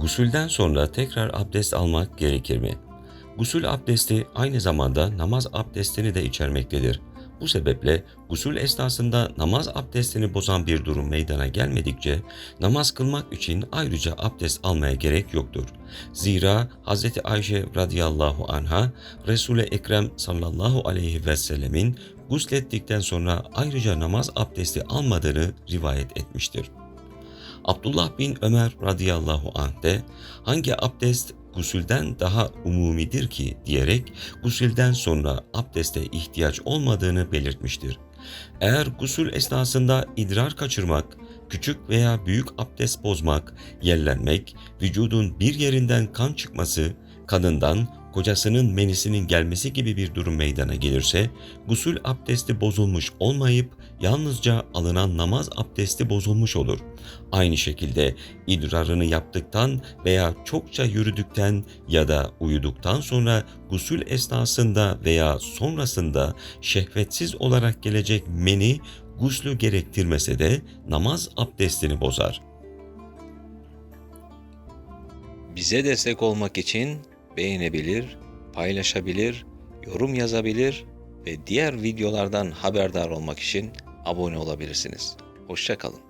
Gusülden sonra tekrar abdest almak gerekir mi? Gusül abdesti aynı zamanda namaz abdestini de içermektedir. Bu sebeple gusül esnasında namaz abdestini bozan bir durum meydana gelmedikçe namaz kılmak için ayrıca abdest almaya gerek yoktur. Zira Hz. Ayşe radıyallahu anha Resul-i Ekrem sallallahu aleyhi ve sellemin guslettikten sonra ayrıca namaz abdesti almadığını rivayet etmiştir. Abdullah bin Ömer radıyallahu anh de hangi abdest gusülden daha umumidir ki diyerek gusülden sonra abdeste ihtiyaç olmadığını belirtmiştir. Eğer gusül esnasında idrar kaçırmak, küçük veya büyük abdest bozmak, yerlenmek, vücudun bir yerinden kan çıkması, kadından kocasının menisinin gelmesi gibi bir durum meydana gelirse, gusül abdesti bozulmuş olmayıp yalnızca alınan namaz abdesti bozulmuş olur. Aynı şekilde idrarını yaptıktan veya çokça yürüdükten ya da uyuduktan sonra gusül esnasında veya sonrasında şehvetsiz olarak gelecek meni guslü gerektirmese de namaz abdestini bozar. Bize destek olmak için beğenebilir, paylaşabilir, yorum yazabilir ve diğer videolardan haberdar olmak için abone olabilirsiniz. Hoşçakalın.